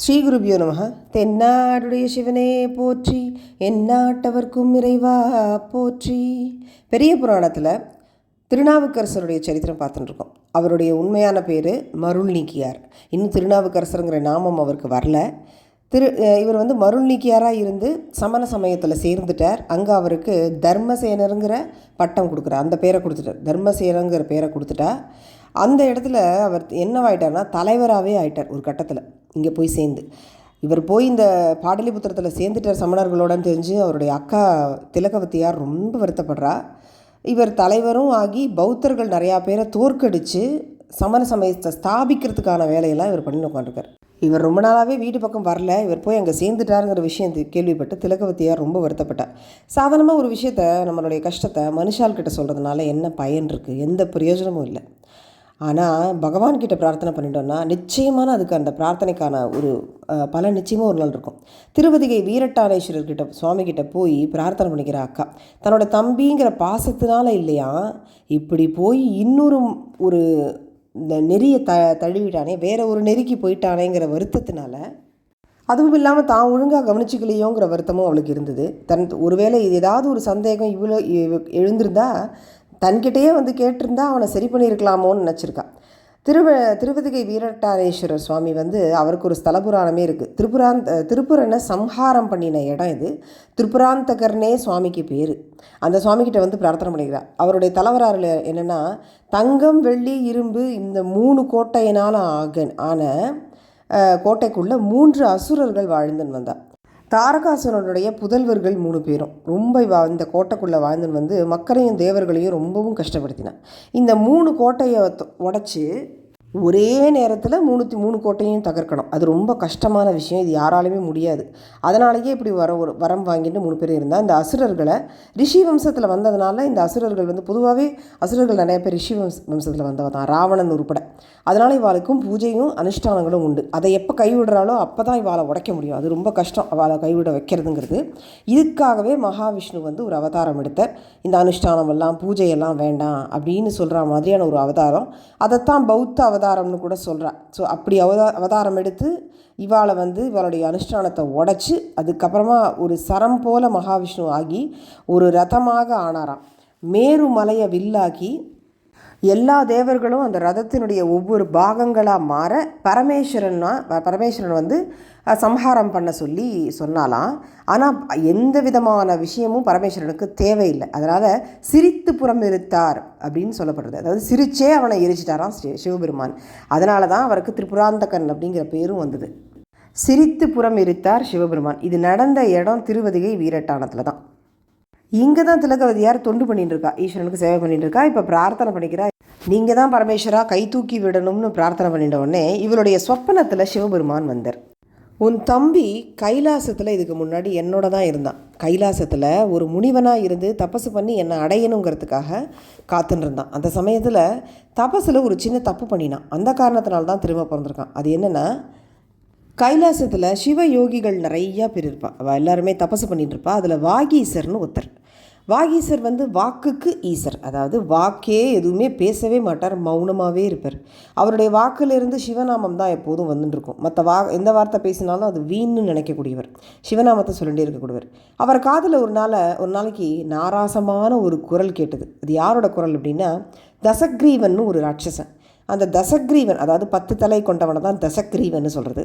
ஸ்ரீ குருபியோ நமக. தென்னாடுடைய சிவனே போற்றி எந்நாட்டவர்க்கும் இறைவா போற்றி. பெரிய புராணத்தில் திருநாவுக்கரசருடைய சரித்திரம் பார்த்துட்டுருக்கோம். அவருடைய உண்மையான பேர் மருள் நீக்கியார் இன்னும் திருநாவுக்கரசருங்கிற நாமம் அவருக்கு வரல. திரு இவர் வந்து மருள் நீக்கியாராக இருந்து சமண சமயத்தில் சேர்ந்துட்டார். அங்கே அவருக்கு தர்மசேனருங்கிற பட்டம் கொடுக்குறார். அந்த பேரை கொடுத்துட்டார். தர்மசேனருங்கிற பேரை கொடுத்துட்டா. அந்த இடத்துல அவர் என்னவாயிட்டார்னா தலைவராகவே ஆயிட்டார் ஒரு கட்டத்தில் இங்கே போய் சேர்ந்து. இவர் போய் இந்த பாடலிபுத்திரத்தில் சேர்ந்துட்டார் சமணர்களோடன்னு தெரிஞ்சு அவருடைய அக்கா திலகவத்தியார் ரொம்ப வருத்தப்படுறா. இவர் தலைவரும் ஆகி பௌத்தர்கள் நிறையா பேரை தோற்கடித்து சமண சமயத்தை ஸ்தாபிக்கிறதுக்கான வேலையெல்லாம் இவர் பண்ணி உட்காந்துருக்கார் இவர் ரொம்ப நாளாகவே வீட்டு பக்கம் வரல இவர் போய் அங்கே சேர்ந்துட்டாருங்கிற விஷயம் கேள்விப்பட்டு திலகவத்தியார் ரொம்ப வருத்தப்பட்டார். சாதாரணமாக ஒரு விஷயத்த நம்மளுடைய கஷ்டத்தை மனுஷால்கிட்ட சொல்கிறதுனால என்ன பயன் இருக்குது எந்த பிரயோஜனமும் இல்லை. ஆனால் பகவான்கிட்ட பிரார்த்தனை பண்ணிட்டோம்னா நிச்சயமான அதுக்கு அந்த பிரார்த்தனைக்கான ஒரு பல நிச்சயமாக ஒரு நாள் இருக்கும். திருவதிகை வீரட்டானேஸ்வரர் கிட்ட சுவாமி கிட்ட போய் பிரார்த்தனை பண்ணிக்கிற அக்கா தன்னோட தம்பிங்கிற பாசத்தினால இல்லையா இப்படி போய் இன்னொரு ஒரு இந்த நெறியை த தழுவிட்டானே வேற ஒரு நெறிக்கு போயிட்டானேங்கிற வருத்தத்தினால அதுவும் இல்லாமல் தான் ஒழுங்காக கவனிச்சிக்கலையோங்கிற வருத்தமும் அவளுக்கு இருந்தது. தன் ஒருவேளை இது ஏதாவது ஒரு சந்தேகம் இவ்வளோ எழுந்திருந்தால் எழுந்திருந்தா தன்கிட்டயே வந்து கேட்டிருந்தா அவனை சரி பண்ணியிருக்கலாமோன்னு நினச்சிருக்கா. திருவ திருவதிகை வீரட்டாரேஸ்வரர் சுவாமி வந்து அவருக்கு ஒரு ஸ்தல புராணமே இருக்குது திருப்புராந்த் திருப்புரனை சம்ஹாரம் பண்ணின இடம் இது. திருப்புராந்தகர்னே சுவாமிக்கு பேர். அந்த சுவாமிகிட்ட வந்து பிரார்த்தனை பண்ணிக்கிறார். அவருடைய தலைவராறில் என்னென்னா தங்கம் வெள்ளி இரும்பு இந்த மூணு கோட்டையினால் ஆக ஆன கோட்டைக்குள்ளே மூன்று அசுரர்கள் வாழ்ந்துன்னு வந்தா. தாரகாசுரனுடைய புதல்வர்கள் மூணு பேரும். ரொம்ப இந்த கோட்டைக்குள்ளே வாழ்ந்துன்னு வந்து மக்களையும் தேவர்களையும் ரொம்பவும் கஷ்டப்படுத்தினான் இந்த மூணு கோட்டையை உடச்சி ஒரே நேரத்தில் மூணுத்தி மூணு கோட்டையும் தகர்க்கணும். அது ரொம்ப கஷ்டமான விஷயம். இது யாராலுமே முடியாது. அதனாலேயே இப்படி வர ஒரு வரம் வாங்கிட்டு மூணு பேர் இருந்தால் இந்த அசுரர்களை ரிஷி வம்சத்தில் வந்ததுனால இந்த அசுரர்கள் வந்து பொதுவாகவே அசுரர்கள் நிறைய பேர் ரிஷி வம்ச வம்சத்தில் வந்தவ தான். ராவணன் உட்பட அதனால் இவாளுக்கும் பூஜையும் அனுஷ்டானங்களும் உண்டு. அதை எப்போ கைவிடுறாளோ அப்போ தான் இவாளை உடைக்க முடியும். அது ரொம்ப கஷ்டம். அவளை கைவிட வைக்கிறதுங்கிறது. இதுக்காகவே மகாவிஷ்ணு வந்து ஒரு அவதாரம் எடுத்த இந்த அனுஷ்டானம் எல்லாம் பூஜையெல்லாம் வேண்டாம் அப்படின்னு சொல்கிற மாதிரியான ஒரு அவதாரம். அதைத்தான் பௌத்த அவதாரம்னு கூட சொல்கிறான் ஸோ அப்படி அவதா அவதாரம் எடுத்து இவாளை வந்து இவளுடைய அனுஷ்டானத்தை உடச்சி அதுக்கப்புறமா ஒரு சரம் போல மகாவிஷ்ணு ஆகி ஒரு ரதமாக ஆனாராம். மேரு மலையை வில்லாக்கி எல்லா தேவர்களும் அந்த ரதத்தினுடைய ஒவ்வொரு பாகங்களாக மாற பரமேஸ்வரன்னா பரமேஸ்வரன் வந்து சம்ஹாரம் பண்ண சொல்லி சொன்னாலாம். ஆனால் எந்த விதமான விஷயமும் பரமேஸ்வரனுக்கு தேவையில்லை. அதனால் சிரித்து புறம் இருத்தார் அப்படின்னு சொல்லப்படுறது. அதாவது சிரிச்சே அவனை எரிச்சிட்டாராம் ஸ்ரீ- சிவபெருமான். அதனால தான் அவருக்கு திரிபுராந்தகன் அப்படிங்கிற பேரும் வந்தது. சிரித்து புறம் இருத்தார் சிவபெருமான். இது நடந்த இடம் திருவதிகை வீரட்டானத்தில் தான். இங்கே தான் திலகவதியார் தொண்டு பண்ணிட்டு இருக்கா ஈஸ்வரனுக்கு சேவை பண்ணிட்டு இருக்கா இப்போ பிரார்த்தனை பண்ணிக்கிறா. நீங்கள் தான் பரமேஸ்வரா கை தூக்கி விடணும்னு பிரார்த்தனை பண்ணிட்ட உடனே இவளுடைய சொப்பனத்தில் சிவபெருமான் வந்தார். உன் தம்பி கைலாசத்தில் இதுக்கு முன்னாடி என்னோட தான் இருந்தான். கைலாசத்தில் ஒரு முனிவனாக இருந்து தபசு பண்ணி என்னை அடையணுங்கிறதுக்காக காத்துன்னு இருந்தான். அந்த சமயத்தில் தபஸில் ஒரு சின்ன தப்பு பண்ணினான். அந்த காரணத்தினால தான் திரும்ப பிறந்திருக்கான். அது என்னென்னா கைலாசத்தில் சிவ யோகிகள் நிறையா பேர் இருப்பாள் அவள் எல்லாருமே தபசு பண்ணிட்டு இருப்பாள் அதில் வாகீசர்னு ஒருத்தர். வாகீசர் வந்து வாக்குக்கு ஈசர். அதாவது வாக்கே எதுவுமே பேசவே மாட்டார் மௌனமாகவே இருப்பார். அவருடைய வாக்கிலிருந்து சிவநாமம் தான் எப்போதும் வந்துட்டுருக்கும் மற்ற வா எந்த வார்த்தை பேசினாலும் அது வீண்னு நினைக்கக்கூடியவர். சிவநாமத்தை சொல்லிட்டே இருக்கக்கூடியவர். அவர் காதில் ஒரு நாளை ஒரு நாளைக்கு நாராசமான ஒரு குரல் கேட்டது. அது யாரோட குரல் அப்படின்னா தசக்ரீவன்னு ஒரு ராட்சசன். அந்த தசக்ரீவன் அதாவது பத்து தலை கொண்டவனை தான் தசக்ரீவன் சொல்கிறது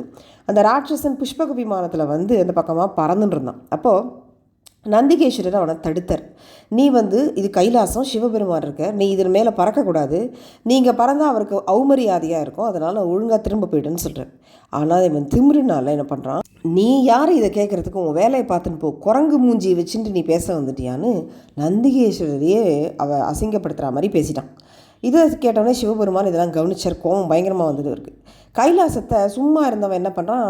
அந்த ராட்சசன் புஷ்பக விமானத்தில் வந்து அந்த பக்கமாக பறந்துட்டு இருந்தான். அப்போது நந்திகேஸ்வரர் அவனை தடுத்தார். நீ வந்து இது கைலாசம் சிவபெருமான் இருக்க நீ இதன் மேலே பறக்கக்கூடாது. நீங்கள் பறந்தால் அவருக்கு அவமரியாதையாக இருக்கும் அதனால் ஒழுங்காக திரும்ப போயிடுன்னு சொல்கிறேன் ஆனால் இவன் திமிருனால என்ன பண்ணுறான் நீ யார் இதை கேட்குறதுக்கு உன் வேலையை பார்த்துன்னு போ. குரங்கு மூஞ்சி வச்சுட்டு நீ பேச வந்துட்டியான்னு நந்திகேஸ்வரரையே அவ அசிங்கப்படுத்துகிற மாதிரி பேசிட்டான். இதை கேட்டோடனே சிவபெருமான் இதெல்லாம் கவனிச்சார். கோவம் பயங்கரமாக வந்துட்டு இருக்குது கைலாசத்தை சும்மா இருந்தவன் என்ன பண்ணுறான்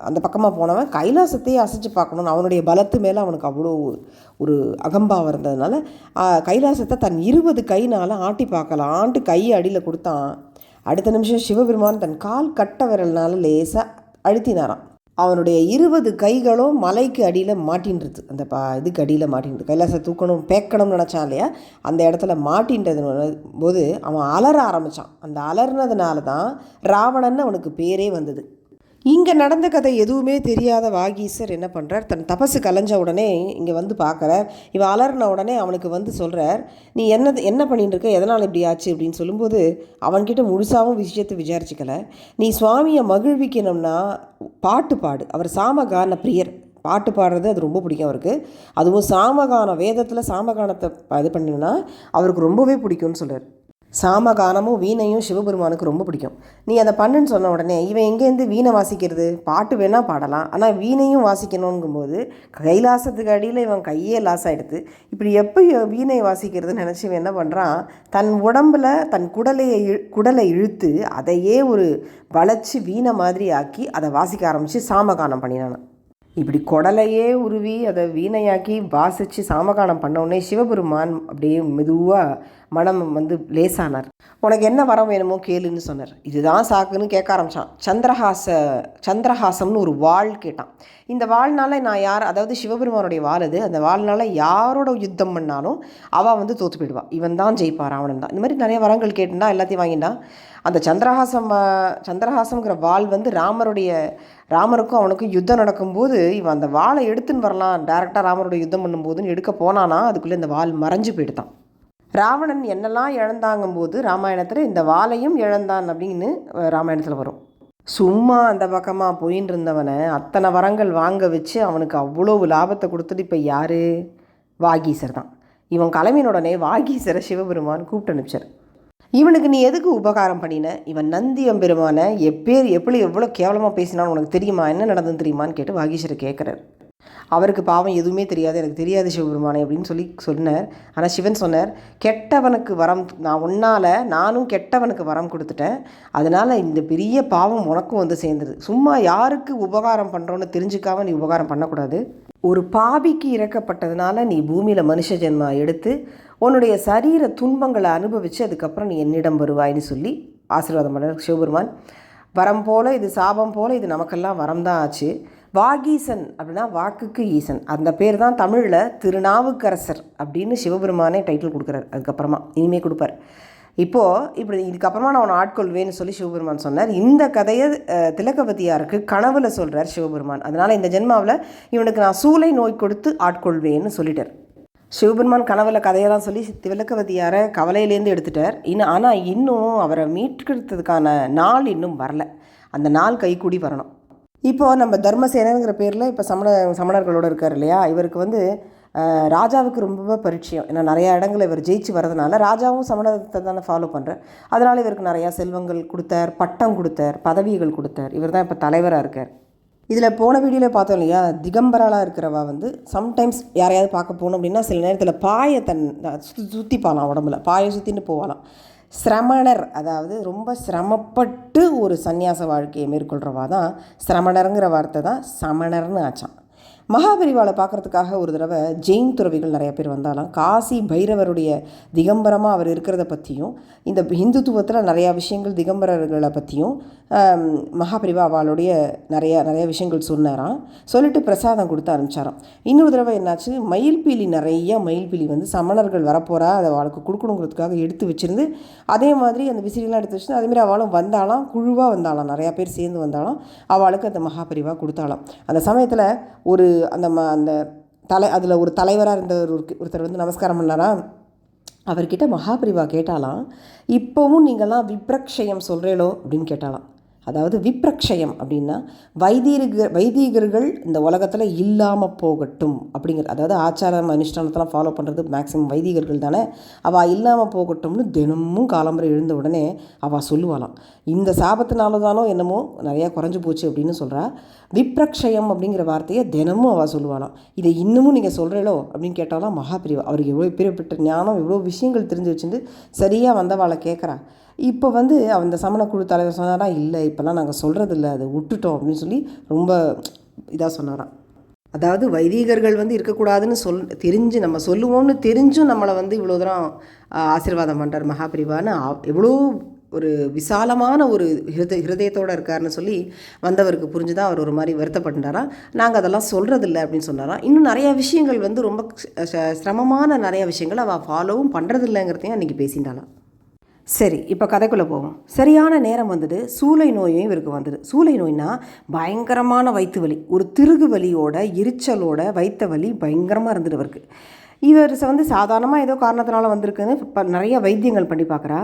அந்த பக்கமாக போனவன் கைலாசத்தையே அசைச்சு பார்க்கணும்னு அவனுடைய பலத்து மேலே அவனுக்கு அவ்வளோ ஒரு அகம்பாவம் இருந்ததுனால கைலாசத்தை தன் இருபது கைனால் ஆட்டி பார்க்கலாம் ஆண்டு கையை அடியில் கொடுத்தான். அடுத்த நிமிஷம் சிவபெருமான் தன் கால் கட்ட விரல்னால லேசாக அழுத்தினாரான் அவனுடைய இருபது கைகளும் மலைக்கு அடியில் மாட்டின்றது. அந்த பா இதுக்கு அடியில் மாட்டின்றது. கைலாசை தூக்கணும் பேக்கணும்னு நினச்சான் இல்லையா? அந்த இடத்துல மாட்டின்றது போது அவன் அலற ஆரம்பித்தான் அந்த அலர்னதுனால தான் ராவணன் அவனுக்கு பேரே வந்தது. இங்கே நடந்த கதை எதுவுமே தெரியாத வாகீசர் என்ன பண்ணுறார் தன் தபசு கலைஞ்ச உடனே இங்கே வந்து பார்க்குறார். இவன் அலறின உடனே அவனுக்கு வந்து சொல்கிறார் நீ என்ன என்ன பண்ணிட்டு இருக்க? எதனால் இப்படி ஆச்சு? அப்படின்னு சொல்லும்போது அவன்கிட்ட முழுசாகவும் விஷயத்தை விசாரிச்சுக்கல. நீ சுவாமியை மகிழ்விக்கணும்னா பாட்டு பாடு. அவர் சாமகான பிரியர். பாட்டு பாடுறது அது ரொம்ப பிடிக்கும் அவருக்கு. அதுவும் சாமகானம் வேதத்தில் சாமகானத்தை இது பண்ணினா அவருக்கு ரொம்பவே பிடிக்கும்னு சொல்கிறார் சாமகானமும் வீணையும் சிவபெருமானுக்கு ரொம்ப பிடிக்கும். நீ அதை பண்ணுன்னு சொன்ன உடனே இவன் எங்கேருந்து வீணை வாசிக்கிறது? பாட்டு வேணால் பாடலாம். ஆனால் வீணையும் வாசிக்கணுங்கும்போது கைலாசத்துக்கு அடியில் இவன் கையே லாஸ் ஆகிடுது இப்படி எப்போ வீணை வாசிக்கிறதுன்னு நினச்சி இவன் என்ன பண்ணுறான் தன் உடம்பில் தன் குடலையை இழு குடலை இழுத்து அதையே ஒரு வளைச்சி வீணை மாதிரி ஆக்கி அதை வாசிக்க ஆரம்பித்து சாமகானம் பண்ணினான் இப்படி குடலையே உருவி அதை வீணையாக்கி வாசித்து சாமகானம் பண்ண உடனே சிவபெருமான் அப்படியே மெதுவாக மனம் வந்து லேசானார். உனக்கு என்ன வரம் வேணுமோ கேளுன்னு சொன்னார். இதுதான் சாக்குன்னு கேட்க ஆரம்பித்தான் சந்திரஹாச சந்திரஹாசம்னு ஒரு வாள் கேட்டான். இந்த வாழ்னால நான் யார் அதாவது சிவபெருமானுடைய வாள் அது. அந்த வாழ்னால யாரோட யுத்தம் பண்ணாலும் அவள் வந்து தோற்று போயிடுவாள் இவன் தான் ஜெயிப்பா ராவணன் தான். இந்த மாதிரி நிறைய வரங்கள் கேட்டுண்டா எல்லாத்தையும் வாங்கிட்டான் அந்த சந்திரஹாசம் சந்திரஹாசம்ங்கிற வாள் வந்து ராமருடைய ராமருக்கும் அவனுக்கும் யுத்தம் நடக்கும்போது இவன் அந்த வாளை எடுத்துன்னு வரலாம். டேரெக்டாக ராமருடைய யுத்தம் பண்ணும்போதுன்னு எடுக்க போனானா அதுக்குள்ளே இந்த வாள் மறைஞ்சு போயிடுதான். ராவணன் என்னெல்லாம் இழந்தாங்கும்போது ராமாயணத்தில் இந்த வாளையும் இழந்தான் அப்படின்னு ராமாயணத்தில் வரும். சும்மா அந்த பக்கமாக போயின்னு இருந்தவனை அத்தனை வரங்கள் வாங்க வச்சு அவனுக்கு அவ்வளோ லாபத்தை கொடுத்துட்டு இப்போ யார்? வாகீசர் தான். இவன் கிளம்பின வாகீசரை சிவபெருமான் கூப்பிட்டு அனுப்பிச்சார். இவனுக்கு நீ எதுக்கு உபகாரம் பண்ணின? இவன் நந்தியம் பெருமானை எப்பேர் எப்படி எவ்வளோ கேவலமாக பேசினான்னு உனக்கு தெரியுமா? என்ன நடந்ததுன்னு தெரியுமான்னு கேட்டு வாகீசரை கேட்குறாரு அவருக்கு பாவம் எதுவுமே தெரியாது. எனக்கு தெரியாது சிவபெருமானே அப்படின்னு சொல்லி சொன்னார். ஆனால் சிவன் சொன்னார் கெட்டவனுக்கு வரம் நான் உன்னால் நானும் கெட்டவனுக்கு வரம் கொடுத்துட்டேன். அதனால் இந்த பெரிய பாவம் உனக்கும் வந்து சேர்ந்தது. சும்மா யாருக்கு உபகாரம் பண்ணுறோன்னு தெரிஞ்சுக்காம நீ உபகாரம் பண்ணக்கூடாது. ஒரு பாவிக்கு இறக்கப்பட்டதுனால நீ பூமியில் மனுஷ ஜென்மா எடுத்து உன்னுடைய சரீர துன்பங்களை அனுபவித்து அதுக்கப்புறம் நீ என்னிடம் வருவாய்ன்னு சொல்லி ஆசீர்வாதம் பண்ணார் சிவபெருமான். வரம் போல் இது சாபம் போல் இது நமக்கெல்லாம் வரம் தான் ஆச்சு. வாகீசன் அப்படின்னா வாக்குக்கு ஈசன். அந்த பேர் தான் தமிழில் திருநாவுக்கரசர் அப்படின்னு சிவபெருமானே டைட்டில் கொடுக்குறாரு. அதுக்கப்புறமா இனிமே கொடுப்பார். இப்போது இப்படி இதுக்கப்புறமா நான் உன்னை ஆட்கொள்வேன்னு சொல்லி சிவபெருமான் சொன்னார். இந்த கதையை திலகபதியாருக்கு கனவுல சொல்கிறார் சிவபெருமான். அதனால் இந்த ஜென்மாவில் இவனுக்கு நான் சூளை நோய் கொடுத்து ஆட்கொள்வேன்னு சொல்லிட்டார். சிவபெருமான் கனவுல கதையெல்லாம் சொல்லி திலகவதியாரை கவலையிலேருந்து எடுத்துட்டார். இன்னும் ஆனால் இன்னும் அவரை மீட்கிறதுக்கான நாள் இன்னும் வரல. அந்த நாள் கைக்கூடி வரணும். இப்போது நம்ம தர்மசேனங்கிற பேரில் இப்போ சமண சமணர்களோடு இருக்கார் இல்லையா? இவருக்கு வந்து ராஜாவுக்கு ரொம்ப பரிச்சயம். ஏன்னா நிறையா இடங்களில் இவர் ஜெயிச்சு வரதுனால ராஜாவும் சமணத்தை தானே ஃபாலோ பண்ணுறார் அதனால் இவருக்கு நிறையா செல்வங்கள் கொடுத்தார் பட்டம் கொடுத்தார் பதவிகள் கொடுத்தார். இவர் தான் இப்போ தலைவராக இருக்கார். இதில் போன வீடியோவில் பார்த்தோம் இல்லையா? திகம்பராலாக இருக்கிறவா வந்து சம்டைம்ஸ் யாரையாவது பார்க்க போகணும் அப்படின்னா சில நேரத்தில் பாயை தன் சுற்றி சுற்றிப்பாலாம் உடம்புல. பாயை சுற்றின்னு போகலாம் சிரமணர் அதாவது ரொம்ப சிரமப்பட்டு ஒரு சந்நியாச வாழ்க்கையை மேற்கொள்கிறவா தான் சிரமணருங்கிற வார்த்தை தான் சமணர்னு ஆச்சான். மகாபரிவாளை பார்க்குறதுக்காக ஒரு தடவை ஜெயின் துறவிகள் நிறைய பேர் வந்தாலும். காசி பைரவருடைய திகம்பரமாக அவர் இருக்கிறத பற்றியும் இந்த இந்துத்துவத்தில் நிறையா விஷயங்கள் திகம்பரர்களை பற்றியும் மகாபரிவா அவளுடைய நிறையா நிறைய விஷயங்கள் சொன்னாராம். சொல்லிட்டு பிரசாதம் கொடுத்து அனுப்பிச்சாராம். இன்னொரு தடவை என்னாச்சு? மயில்பீலி நிறைய மயில்பீலி வந்து சமணர்கள் வரப்போகிறா அதை அவளுக்கு கொடுக்கணுங்கிறதுக்காக எடுத்து வச்சுருந்து அதே மாதிரி அந்த விசிறிலாம் எடுத்து வச்சு அதேமாதிரி அவளும் வந்தாலாம் குழுவாக வந்தாலாம் நிறையா பேர் சேர்ந்து வந்தாலும் அவளுக்கு அந்த மகாபரிவா கொடுத்தாலாம் அந்த சமயத்தில் ஒரு அந்த ம அந்த தலை அதில் ஒரு தலைவராக இருந்த ஒரு ஒருத்தர் வந்து நமஸ்காரம் பண்ணாராம் அவர்கிட்ட மகாபிரிவா கேட்டாலாம் இப்போவும் நீங்கள்லாம் விப்ரக்ஷயம் சொல்கிறீங்களோ அப்படின்னு கேட்டாலாம் அதாவது விப்ரக்ஷயம் அப்படின்னா வைதீக வைதீகர்கள் இந்த உலகத்தில் இல்லாமல் போகட்டும் அப்படிங்கிற அதாவது ஆச்சாரம் அனுஷ்டானத்தெல்லாம் ஃபாலோ பண்ணுறது மேக்ஸிமம் வைதீகர்கள் தானே. அவள் இல்லாமல் போகட்டும்னு தினமும் காலம்பரை எழுந்த உடனே அவள் சொல்லுவாளாம். இந்த சாபத்தினால தானோ என்னமோ நிறையா குறைஞ்சி போச்சு அப்படின்னு சொல்கிறா விப்ரக்ஷயம் அப்படிங்கிற வார்த்தையை தினமும் அவள் சொல்லுவாளாம். இதை இன்னமும் நீங்கள் சொல்கிறீங்களோ அப்படின்னு கேட்டாலும் மகாபிரிவா அவருக்கு எவ்வளோ பெரிய ஞானம் எவ்வளோ விஷயங்கள் தெரிஞ்சு வச்சுருந்து சரியாக வந்தவாளை கேட்குறா. இப்போ வந்து அந்த சமணக்குழு குழு தலைவர் சொன்னாரா? இல்லை இப்போல்லாம் நாங்கள் சொல்கிறதில்ல அதை விட்டுட்டோம் அப்படின்னு சொல்லி ரொம்ப இதாக சொன்னாராம். அதாவது வைதீகர்கள் வந்து இருக்கக்கூடாதுன்னு சொல் தெரிஞ்சு நம்ம சொல்லுவோம்னு தெரிஞ்சும் நம்மளை வந்து இவ்வளோ தூரம் ஆசீர்வாதம் பண்ணுறார் மகாபிரிவான்னு எவ்வளோ ஒரு விசாலமான ஒரு ஹிருத ஹிருதயத்தோடு இருக்காருன்னு சொல்லி வந்தவருக்கு புரிஞ்சுதான் அவர் ஒரு மாதிரி வருத்தப்பட்டாரா நாங்கள் அதெல்லாம் சொல்கிறதில்ல அப்படின்னு சொன்னாராம். இன்னும் நிறையா விஷயங்கள் வந்து ரொம்ப சிரமமான நிறையா விஷயங்கள் அவள் ஃபாலோவும் பண்ணுறதில்லைங்கிறதையும் அன்றைக்கி பேசிட்டாலாம் சரி இப்போ கதைக்குள்ளே போவோம். சரியான நேரம் வந்துட்டு சூளை நோயும் இவருக்கு வந்தது. சூளை நோய்னா பயங்கரமான வயிற்று வலி. ஒரு திருகு வலியோட எரிச்சலோட வயிற்று வலி பயங்கரமாக இருந்தது இவருக்கு. இவர் வந்து சாதாரணமாக ஏதோ காரணத்தினால வந்திருக்குன்னு இப்போ நிறைய வைத்தியங்கள் பண்ணி பார்க்குறா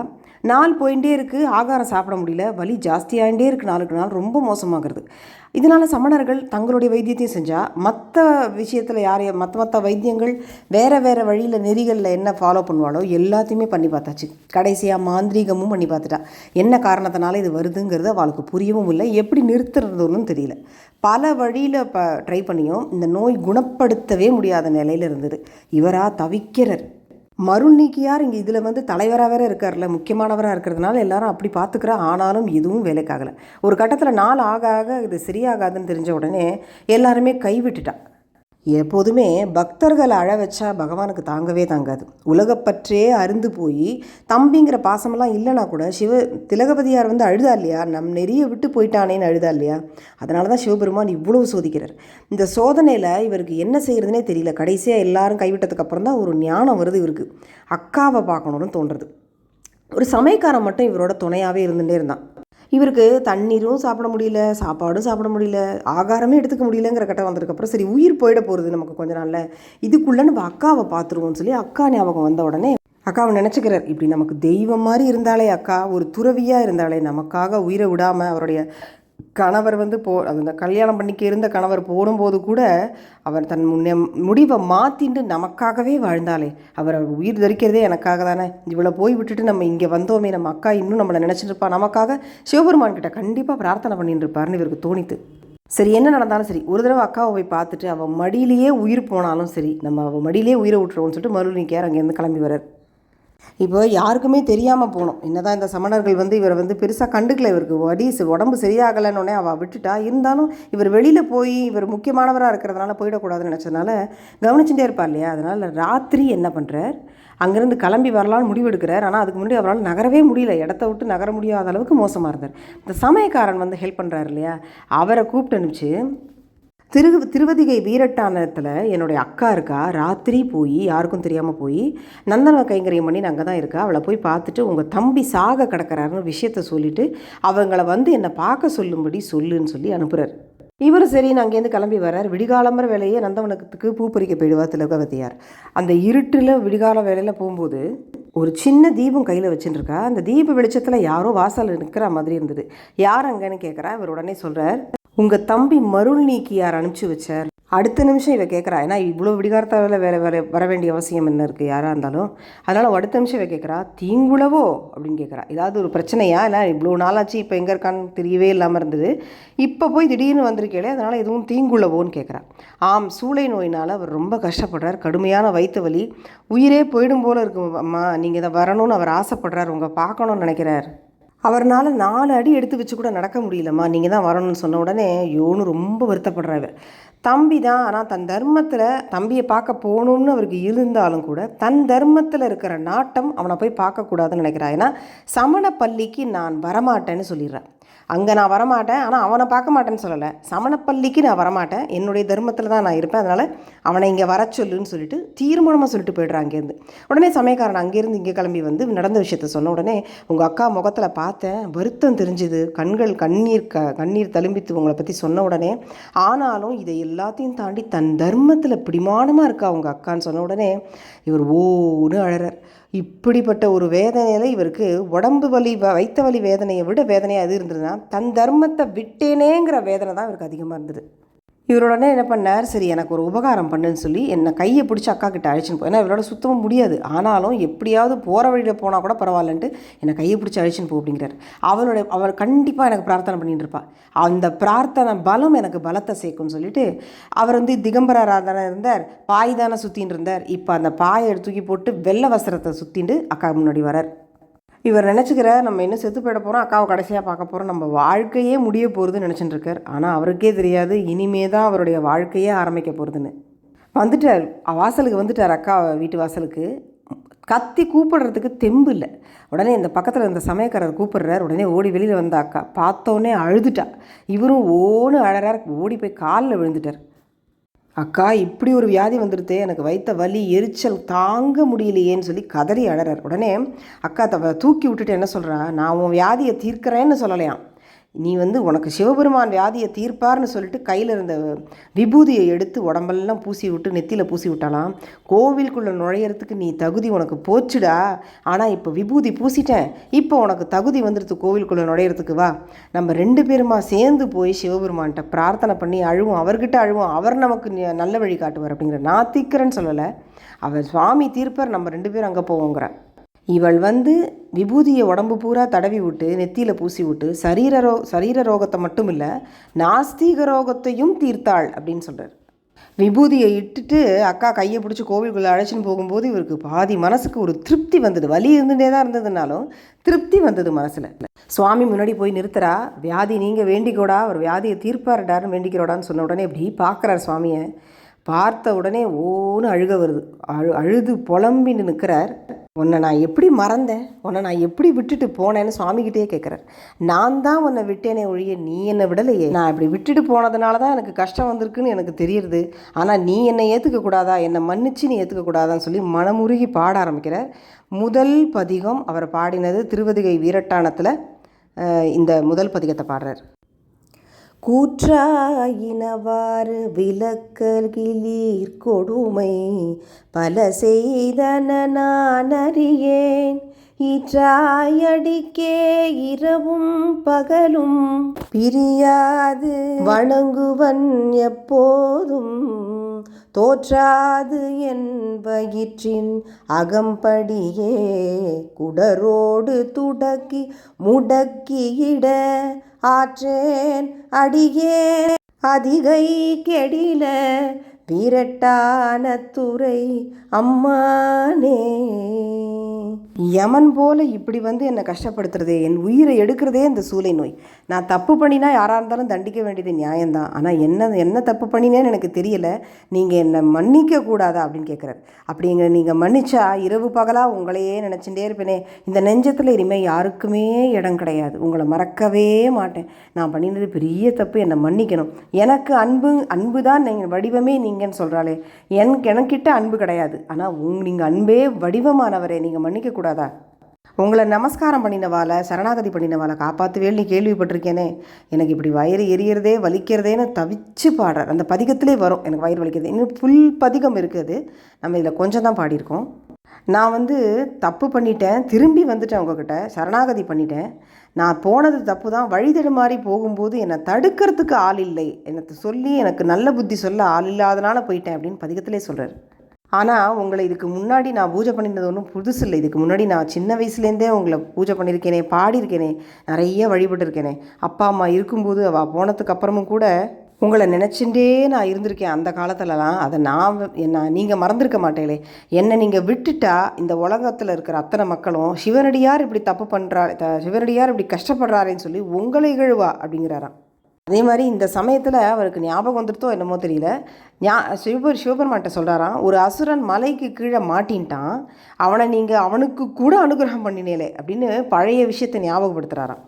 நாள் போயிட்டே இருக்குது ஆகாரம் சாப்பிட முடியல வலி ஜாஸ்தியாகிட்டே இருக்குது நாளுக்கு நாள் ரொம்ப மோசமாகிறது. இதனால் சமணர்கள் தங்களுடைய வைத்தியத்தையும் செஞ்சால் மற்ற விஷயத்தில் யாரையும் மற்ற மற்ற வைத்தியங்கள் வேறு வேறு வழியில் நெறிகளில் என்ன ஃபாலோ பண்ணுவாளோ எல்லாத்தையுமே பண்ணி பார்த்தாச்சு. கடைசியாக மாந்திரீகமும் பண்ணி பார்த்துட்டா. என்ன காரணத்தினால இது வருதுங்கிறது அவளுக்கு புரியவும் இல்லை. எப்படி நிறுத்துறதுன்னு தெரியல. பல வழியில் இப்போ ட்ரை பண்ணியும் இந்த நோய் குணப்படுத்தவே முடியாத நிலையில் இருந்தது. இவராக தவிக்கிறார். மருள் நீக்கியார் இங்கே இதில் வந்து தலைவராக வேற இருக்கார்ல முக்கியமானவராக இருக்கிறதுனால எல்லாரும் அப்படி பார்த்துக்கிறா ஆனாலும் எதுவும் வேலைக்காகலை. ஒரு கட்டத்தில் நாள் ஆக ஆக இது சரியாகாதுன்னு தெரிஞ்ச உடனே எல்லாருமே கைவிட்டுட்டா. எப்போதுமே பக்தர்களை அழ வச்சா பகவானுக்கு தாங்கவே தாங்காது. உலகப்பற்றே அருந்து போய் தம்பிங்கிற பாசமெல்லாம் இல்லைனா கூட சிவ திலகபதியார் வந்து அழுதா இல்லையா? நம் நெறிய விட்டு போயிட்டானேன்னு அழுதா இல்லையா? அதனால தான் சிவபெருமான் இவ்வளவு சோதிக்கிறார். இந்த சோதனையில் இவருக்கு என்ன செய்கிறதுனே தெரியல. கடைசியாக எல்லாரும் கைவிட்டதுக்கப்புறம் தான் ஒரு ஞானம் வருது இவருக்கு. அக்காவை பார்க்கணுன்னு தோன்றுறது. ஒரு சமயக்காரன் மட்டும் இவரோட துணையாகவே இருந்துகிட்டே இருந்தான். இவருக்கு தண்ணீரும் சாப்பிட முடியல சாப்பாடும் சாப்பிட முடியல ஆகாரமே எடுத்துக்க முடியலங்கிற கட்டம் வந்ததுக்கப்புறம் சரி உயிர் போயிட போகிறது நமக்கு கொஞ்ச நாளில். இதுக்குள்ளே நம்ம அக்காவை பார்த்துருவோம்னு சொல்லி அக்கா ஞாபகம் வந்த உடனே அக்காவை நினச்சிக்கிறார். இப்படி நமக்கு தெய்வம் மாதிரி இருந்தாலே அக்கா ஒரு துறவியாக இருந்தாலே நமக்காக உயிரை விடாமல் அவருடைய கணவர் வந்து போ அந்த கல்யாணம் பண்ணிக்க இருந்த கணவர் போடும்போது கூட அவர் தன் முன்னே முடிவை மாற்றிட்டு நமக்காகவே வாழ்ந்தாலே. அவர் அவர் உயிர் தரிக்கிறதே எனக்காக தானே. இவ்வளோ போய் விட்டுட்டு நம்ம இங்கே வந்தோமே நம்ம அக்கா இன்னும் நம்மளை நினச்சிட்டு இருப்பா நமக்காக சிவபெருமான் கிட்ட கண்டிப்பாக பிரார்த்தனை பண்ணிட்டு இருப்பாருன்னு இவருக்கு தோணித்து. சரி என்ன நடந்தாலும் சரி ஒரு தடவை அக்காவை போய் பார்த்துட்டு அவள் மடியிலேயே உயிர் போனாலும் சரி நம்ம அவள் மடியிலேயே உயிரை விட்டுருவோம்னு சொல்லிட்டு மறுபடியும் கேர் அங்கேருந்து கிளம்பி வரார் இப்போ யாருக்குமே தெரியாமல் போனோம். என்னதான் இந்த சமணர்கள் வந்து இவரை வந்து பெருசாக கண்டுக்கல இவருக்கு. வடி உடம்பு சரியாகலைன்னு அவள் விட்டுட்டா. இருந்தாலும் இவர் வெளியில் போய் இவர் முக்கியமானவராக இருக்கிறதுனால போயிடக்கூடாதுன்னு நினச்சதுனால கவனிச்சுட்டே இருப்பார் இல்லையா? அதனால் ராத்திரி என்ன பண்ணுறார் அங்கேருந்து கிளம்பி வரலான்னு முடிவெடுக்கிறார். ஆனால் அதுக்கு முன்னாடி அவரால் நகரவே முடியல. இடத்த விட்டு நகர முடியாத அளவுக்கு மோசமாக இருந்தார். இந்த சமயக்காரன் வந்து ஹெல்ப் பண்ணுறாரு இல்லையா? அவரை கூப்பிட்டு அனுப்பிச்சு திரு திருவதிகை வீரட்டானத்தில் என்னுடைய அக்கா இருக்கா. ராத்திரி போய் யாருக்கும் தெரியாமல் போய் நந்தன கைங்கரியம் பண்ணி அங்கே தான் இருக்கா. அவளை போய் பார்த்துட்டு உங்கள் தம்பி சாக கிடக்கிறாருன்னு விஷயத்த சொல்லிவிட்டு அவங்கள வந்து என்னை பார்க்க சொல்லும்படி சொல்லுன்னு சொல்லி அனுப்புகிறார் இவர் சரி நான் அங்கேருந்து கிளம்பி வர்றார். விடிகாலம்பர வேலையே நந்தவனத்துக்கு பூ பறிக்க போயிடுவார் திலகவதியார். அந்த இருட்டில் விடிகால வேலையில் போகும்போது ஒரு சின்ன தீபம் கையில் வச்சுட்டுருக்கா அந்த தீப வெளிச்சத்தில் யாரோ வாசலில் நிற்கிற மாதிரி இருந்தது. யார் அங்கேன்னு கேட்குறா இவர் உடனே சொல்கிறார் உங்கள் தம்பி மருள் நீக்கியார் அனுப்பிச்சி வச்சார்? அடுத்த நிமிஷம் இவ கேட்குறா ஏன்னா இவ்வளோ விடிகாரத்தாவில் வேறு வேறு வர வேண்டிய அவசியம் என்ன இருக்குது யாராக இருந்தாலும். அதனால் அடுத்த நிமிஷம் இவ கேட்குறா தீங்குளவோ? அப்படின்னு கேட்குறா ஏதாவது ஒரு பிரச்சனையா? இல்லை இவ்வளோ நாளாச்சு இப்போ எங்கே இருக்கான்னு தெரியவே இல்லாமல் இருந்தது. இப்போ போய் திடீர்னு வந்திருக்கேளே அதனால் எதுவும் தீங்குளவோன்னு கேட்குறா ஆம் சூளை நோயினால் அவர் ரொம்ப கஷ்டப்படுறார். கடுமையான வயிற்று வலி. உயிரே போயிடும் போல் இருக்கும் அம்மா. நீங்கள் இதை வரணும்னு அவர் ஆசைப்படுறார். உங்கள் பார்க்கணும்னு நினைக்கிறார். அவர்னால் நாலு அடி எடுத்து வச்சு கூட நடக்க முடியலம்மா. நீங்கள் தான் வரணும்னு சொன்ன உடனே யோனு ரொம்ப வருத்தப்படுறாரு தம்பி தான் ஆனால் தன் தர்மத்தில் தம்பியை பார்க்க போகணும்னு அவருக்கு இருந்தாலும் கூட தன் தர்மத்தில் இருக்கிற நாட்டம் அவனை போய் பார்க்கக்கூடாதுன்னு நினைக்கிறான் ஏன்னா சமண பள்ளிக்கு நான் வரமாட்டேன்னு சொல்லிடுறேன் அங்கே நான் வரமாட்டேன். ஆனால் அவனை பார்க்க மாட்டேன்னு சொல்லலை. சமணப்பள்ளிக்கு நான் வரமாட்டேன். என்னுடைய தர்மத்தில் தான் நான் இருப்பேன். அதனால் அவனை இங்கே வர சொல்லுன்னு சொல்லிட்டு தீர்மானமாக சொல்லிட்டு போய்ட்றான் அங்கேருந்து உடனே சமயக்காரன் அங்கேருந்து இங்கே கிளம்பி வந்து நடந்த விஷயத்த சொன்ன உடனே உங்கள் அக்கா முகத்தில் பார்த்தேன். வருத்தம் தெரிஞ்சுது. கண்கள் கண்ணீர் க கண்ணீர் தழும்பித்து உங்களை பற்றி சொன்ன உடனே ஆனாலும் இதை எல்லாத்தையும் தாண்டி தன் தர்மத்தில் பிடிமானமாக இருக்கா உங்கள் அக்கான்னு சொன்ன உடனே இவர் ஓன்னு அழறார். இப்படிப்பட்ட ஒரு வேதனையில் இவருக்கு உடம்பு வலி வைத்த வலி வேதனையை விட வேதனையாக அது இருந்ததுன்னா தன் தர்மத்தை விட்டேனேங்கிற வேதனை தான் இவருக்கு அதிகமாக இருந்தது. இவரோடனே என்ன பண்ணார்? சரி எனக்கு ஒரு உபகாரம் பண்ணுன்னு சொல்லி என்னை கையை பிடிச்சி அக்கா கிட்ட அழைச்சின்னு போய் ஏன்னா இவரோட சுத்தமாக முடியாது. ஆனாலும் எப்படியாவது போகிற வழியில் போனால் கூட பரவாயில்லன்ட்டு என்னை கையை பிடிச்சி அழைச்சின்னு போ அப்படிங்கிறார். அவளுடைய அவள் கண்டிப்பாக எனக்கு பிரார்த்தனை பண்ணிட்டு இருப்பாள் அந்த பிரார்த்தனை பலம் எனக்கு பலத்தை சேர்க்கும்னு சொல்லிட்டு அவர் வந்து திகம்பரராக இருந்தார். பாய் தானே சுற்றின்னு இருந்தார். இப்போ அந்த பாயை தூக்கி போட்டு வெள்ளை வஸ்திரத்தை சுற்றிட்டு அக்கா முன்னாடி வரார். இவர் நினச்சிக்கிற நம்ம என்ன செத்து போயிட போகிறோம் அக்காவை கடைசியாக பார்க்க போகிறோம் நம்ம வாழ்க்கையே முடிய போகிறதுன்னு நினச்சிட்டு இருக்கார். ஆனால் அவருக்கே தெரியாது இனிமே தான் அவருடைய வாழ்க்கையே ஆரம்பிக்க போகிறதுன்னு வந்துட்டார். வாசலுக்கு வந்துட்டார் அக்கா வீட்டு வாசலுக்கு. கத்தி கூப்பிடுறதுக்கு தெம்பு இல்லை. உடனே இந்த பக்கத்தில் இந்த சமயக்காரர் கூப்பிடுறார். உடனே ஓடி வெளியில் வந்த அக்கா. பார்த்தோன்னே அழுதுட்டா. இவரும் ஓன்னு அழறார். ஓடி போய் காலில் விழுந்துட்டார். அக்கா இப்படி ஒரு வியாதி வந்துடுது எனக்கு வைத்த வலி எரிச்சல் தாங்க முடியலையேன்னு சொல்லி கதறி அழறார் உடனே அக்கா தவ தூக்கி விட்டுட்டு என்ன சொல்கிறா நான் உன் வியாதியை தீர்க்கிறேன்னு சொல்லலையாம். நீ வந்து உனக்கு சிவபெருமான் வியாதியை தீர்ப்பார்னு சொல்லிட்டு கையில் இருந்த விபூதியை எடுத்து உடம்பெல்லாம் பூசி விட்டு நெத்தியில் பூசி விட்டாலாம். கோவிலுக்குள்ளே நுழையிறதுக்கு நீ தகுதி உனக்கு போச்சுடா. ஆனால் இப்போ விபூதி பூசிட்டேன். இப்போ உனக்கு தகுதி வந்துடுது கோவிலுக்குள்ளே நுழையிறதுக்கு வா. நம்ம ரெண்டு பேருமா சேர்ந்து போய் சிவபெருமான்கிட்ட பிரார்த்தனை பண்ணி அழுவோம். அவர்கிட்ட அழுவோம். அவர் நமக்கு நல்ல வழி காட்டுவார் அப்படிங்கிற நான் தீக்கிறேன்னு சொல்லலை. அவர் சுவாமி தீர்ப்பர். நம்ம ரெண்டு பேரும் அங்கே போவோங்கிற. இவள் வந்து விபூதியை உடம்பு பூரா தடவி விட்டு நெத்தியில் பூசி விட்டு சரீர ரோ சரீர ரோகத்தை மட்டும் இல்லை நாஸ்தீக ரோகத்தையும் தீர்த்தாள் அப்படின்னு சொல்கிறார் விபூதியை இட்டுட்டு அக்கா கையை பிடிச்சி கோவிலுக்குள்ளே அழைச்சின்னு போகும்போது இவருக்கு பாதி மனசுக்கு ஒரு திருப்தி வந்தது. வலி இருந்துகிட்டே தான் இருந்ததுனாலும் திருப்தி வந்தது மனசில். சுவாமி முன்னாடி போய் நிறுத்துறா. வியாதி நீங்கள் வேண்டிக்கோடா. அவர் வியாதியை தீர்ப்பாருடாருன்னு வேண்டிக்கிறோடான்னு சொன்ன உடனே இப்படி பார்க்குறார் சுவாமியை. பார்த்த உடனே ஓன்னு அழுக வருது. அழு அழுது புலம்பின்னு நிற்கிறார் உன்னை நான் எப்படி மறந்தேன்? உன்னை நான் எப்படி விட்டுட்டு போனேன்னு சுவாமிகிட்டே கேட்குறார் நான் தான் உன்னை விட்டேனே ஒழிய நீ என்னை விடலையே. நான் இப்படி விட்டுட்டு போனதுனால தான் எனக்கு கஷ்டம் வந்திருக்குன்னு எனக்கு தெரியுது ஆனால் நீ என்னை ஏற்றுக்கக்கூடாதா என்னை மன்னிச்சு நீ ஏற்றுக்கக்கூடாதான்னு சொல்லி மனமுருகி பாட ஆரம்பிக்கிறார். முதல் பதிகம் அவர் பாடினது திருவதிகை வீரட்டானத்தில் இந்த முதல் பதிகத்தை பாடுறார். கூற்றாயினவாறு விலக்கல்கிலீர் கொடுமை. பல செய்தன நான் அறியேன். ஈற்றாயடிக்கே இரவும் பகலும் பிரியாது. வணங்குவன் எப்போதும் தோற்றாது என் வயிற்றின் அகம்படியே. குடரோடு துடக்கி முடக்கியிட ஆற்றேன் அடியே. அதிகை கெடில விரட்டான துறை அம்மானே. யமன் போல இப்படி வந்து என்னை கஷ்டப்படுத்துறதே என் உயிரை எடுக்கிறதே இந்த சூளை நோய். நான் தப்பு பண்ணினா யாராக இருந்தாலும் தண்டிக்க வேண்டியது நியாயம்தான். ஆனால் என்ன என்ன தப்பு பண்ணினேன்னு எனக்கு தெரியல. நீங்கள் என்னை மன்னிக்க கூடாதா அப்படின்னு கேட்குறாரு அப்படிங்க நீங்கள் மன்னிச்சா இரவு பகலாக உங்களையே நினச்சிட்டே இருப்பேனே. இந்த நெஞ்சத்தில் இனிமேல் யாருக்குமே இடம் கிடையாது. உங்களை மறக்கவே மாட்டேன். நான் பண்ணினது பெரிய தப்பு என்னை மன்னிக்கணும். எனக்கு அன்பு அன்பு தான் நீங்கள் வடிவமே நீங்கன்னு சொல்கிறாளே என் எனக்கிட்ட அன்பு கிடையாது. ஆனால் உங் நீங்கள் அன்பே வடிவமானவரே. நீங்கள் மன்னி கூடாதா உங்களை நமஸ்காரம் பண்ணினவால சரணாகதி பண்ணினவால காப்பாற்றுவேல் நீ கேள்விப்பட்டிருக்கேனே. எனக்கு இப்படி வயிறு எரியறதே வலிக்கிறதேன்னு தவிச்சு பாடுறார். அந்த பதிகத்திலே வரும். எனக்கு வயிறு வலிக்கிறது. இன்னும் ஃபுல் பதிகம் இருக்குது நம்ம இதில் கொஞ்சம் தான் பாடியிருக்கோம். நான் வந்து தப்பு பண்ணிட்டேன். திரும்பி வந்துட்டேன் உங்ககிட்ட. சரணாகதி பண்ணிட்டேன். நான் போனது தப்பு தான். வழி தடுமாறி போகும்போது என்னை தடுக்கிறதுக்கு ஆள் இல்லை. எனக்கு சொல்லி எனக்கு நல்ல புத்தி சொல்ல ஆள் இல்லாதனால போயிட்டேன் அப்படின்னு பதிகத்திலே சொல்கிறார் ஆனால் உங்களை இதுக்கு முன்னாடி நான் பூஜை பண்ணினது ஒன்றும் புதுசு இல்லை இதுக்கு முன்னாடி நான் சின்ன வயசுலேருந்தே உங்களை பூஜை பண்ணியிருக்கேனே பாடியிருக்கேனே நிறைய வழிபட்டிருக்கேனே. அப்பா அம்மா இருக்கும்போது அவள் போனதுக்கு அப்புறமும் கூட உங்களை நினச்சிட்டே நான் இருந்திருக்கேன் அந்த காலத்துலலாம். அதை நான் என்ன நீங்கள் மறந்துருக்க மாட்டேங்களே. என்னை நீங்கள் விட்டுட்டா இந்த உலகத்தில் இருக்கிற அத்தனை மக்களும் சிவனடியார் இப்படி தப்பு பண்ணுறா சிவனடியார் இப்படி கஷ்டப்படுறாரேன்னு சொல்லி உங்களை இகழ்வா? அப்படிங்கிறாராம். அதே மாதிரி இந்த சமயத்தில் அவருக்கு ஞாபகம் வந்துருத்தோ என்னமோ தெரியல. ஞா சிவபெரு சிவபெருமான்கிட்ட சொல்கிறாராம் ஒரு அசுரன் மலைக்கு கீழே மாட்டின்ட்டான். அவனை நீங்கள் அவனுக்கு கூட அனுகிரகம் பண்ணினேலே அப்படின்னு பழைய விஷயத்தை ஞாபகப்படுத்துகிறாராம்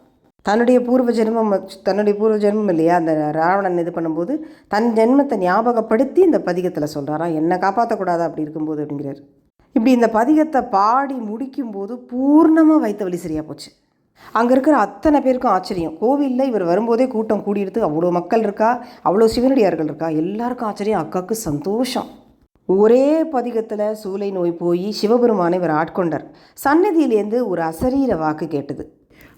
தன்னுடைய பூர்வ ஜென்மம் தன்னுடைய பூர்வ ஜென்மம் இல்லையா? அந்த ராவணன் இது பண்ணும்போது தன் ஜென்மத்தை ஞாபகப்படுத்தி இந்த பதிகத்தில் சொல்கிறாராம் என்னை காப்பாற்றக்கூடாது அப்படி இருக்கும்போது? அப்படிங்கிறார். இப்படி இந்த பதிகத்தை பாடி முடிக்கும்போது பூர்ணமாக வைத்த வலி சரியாக போச்சு. அங்கே இருக்கிற அத்தனை பேருக்கும் ஆச்சரியம். கோவிலில் இவர் வரும்போதே கூட்டம் கூடியிருத்து அவ்வளோ மக்கள் இருக்கா? அவ்வளோ சிவனடியார்கள் இருக்கா? எல்லாருக்கும் ஆச்சரியம். அக்காவுக்கு சந்தோஷம். ஒரே பதிகத்தில் சூளை நோய் போய் சிவபெருமானை இவர் ஆட்கொண்டார். சன்னதியிலேருந்து ஒரு அசரீர வாக்கு கேட்டது.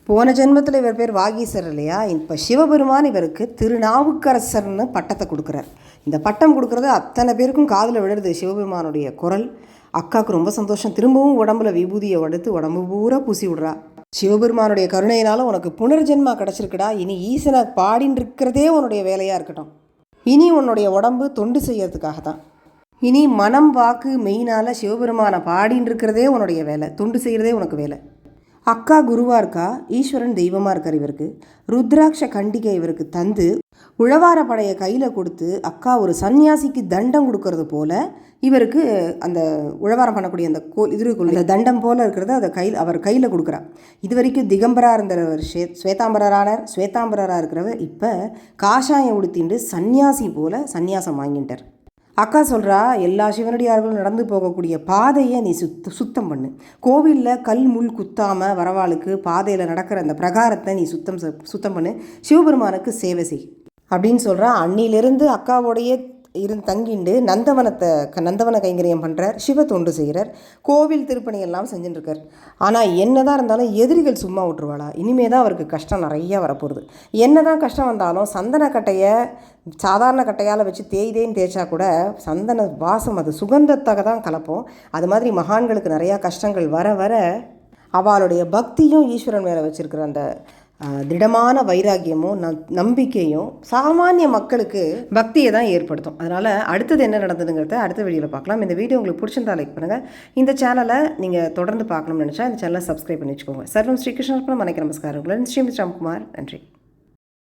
போன ஜென்மத்தில் இவர் பேர் வாகீசர் இல்லையா? இப்போ சிவபெருமான் இவருக்கு திருநாவுக்கரசர்னு பட்டத்தை கொடுக்குறார். இந்த பட்டம் கொடுக்குறது அத்தனை பேருக்கும் காதில் விழுறது சிவபெருமானுடைய குரல். அக்காவுக்கு ரொம்ப சந்தோஷம். திரும்பவும் உடம்புல விபூதியை உடைத்து உடம்பு பூரா பூசி விடுறா. சிவபெருமானுடைய கருணையினால உனக்கு புனர்ஜென்மா கிடச்சிருக்குடா. இனி ஈசனை பாடின்னு இருக்கிறதே உன்னுடைய வேலையாக இருக்கட்டும். இனி உன்னுடைய உடம்பு தொண்டு செய்யறதுக்காக தான் இனி மனம் வாக்கு மெயினால் சிவபெருமானை பாடின்னு இருக்கிறதே உன்னுடைய வேலை. தொண்டு செய்கிறதே உனக்கு வேலை. அக்கா குருவாக இருக்கா? ஈஸ்வரன் தெய்வமாக இருக்கார் இவருக்கு. ருத்ராட்ச கண்டிகை இவருக்கு தந்து உழவார படையை கையில் கொடுத்து அக்கா ஒரு சன்னியாசிக்கு தண்டம் கொடுக்கறது போல இவருக்கு அந்த உழவாரம் பண்ணக்கூடிய அந்த கோ இது இருக்குல்ல, அந்த தண்டம் போல் இருக்கிறத அதை கையில் அவர் கையில் கொடுக்குறார். இது வரைக்கும் திகம்பராக இருந்தவர் ஸ்வே ஸ்வேதாம்பரரானார் ஸ்வேதாம்பரராக இருக்கிறவர் இப்போ காஷாயம் உடுத்திண்டு சன்னியாசி போல சந்நியாசம் வாங்கிட்டார் அக்கா சொல்கிறா எல்லா சிவனடியார்களும் நடந்து போகக்கூடிய பாதையை நீ சுத்த சுத்தம் பண்ணு. கோவிலில் கல் முள் குத்தாமல் வரவாளுக்கு பாதையில் நடக்கிற அந்த பிரகாரத்தை நீ சுத்தம் செ- சுத்தம் பண்ணு. சிவபெருமானுக்கு சேவை செய். அப்படின்னு சொல்கிறா அன்னிலிருந்து அக்காவோடைய இருந்து தங்கிண்டு நந்தவனத்தை க- நந்தவன கைங்கரியம் பண்ணுறார் சிவ தொண்டு செய்கிறார் கோவில் திருப்பணி எல்லாம் செஞ்சுட்டுருக்கார். ஆனால் ஆனால் என்னதான் இருந்தாலும் எதிரிகள் சும்மா விட்டுருவாளா? இனிமே தான் அவருக்கு கஷ்டம் நிறைய வரப்போகுது. என்னதான் கஷ்டம் வந்தாலும் சந்தன கட்டையை சாதாரண கட்டையால் வச்சு தேய் தேய்ச்சா கூட சந்தன வாசம் அது சுகந்தத்தாக தான் கலப்போம். அது மாதிரி மகான்களுக்கு நிறையா கஷ்டங்கள் வர வர அவளுடைய பக்தியும் ஈஸ்வரன் மேலே வச்சுருக்கிற அந்த திடமான வைராக்கியமும் நம் நம்பிக்கையும் சாமானிய மக்களுக்கு பக்தியை தான் ஏற்படுத்தும். அதனால் அடுத்தது என்ன நடந்ததுங்கிறத அடுத்த வீடியோவில் பார்க்கலாம். இந்த வீடியோ உங்களுக்கு பிடிச்சிருந்தா லைக் பண்ணுங்கள் இந்த சேனலை நீங்கள் தொடர்ந்து பார்க்கணும்னு நினச்சா இந்த சேனலை சப்ஸ்கிரைப் பண்ணி வச்சுக்கோங்க. சர்வம் ஸ்ரீகிருஷ்ணர்பணம் மனைக்கு நமஸ்காரம். உங்களுடன் ஸ்ரீமித் ராம்குமார். நன்றி.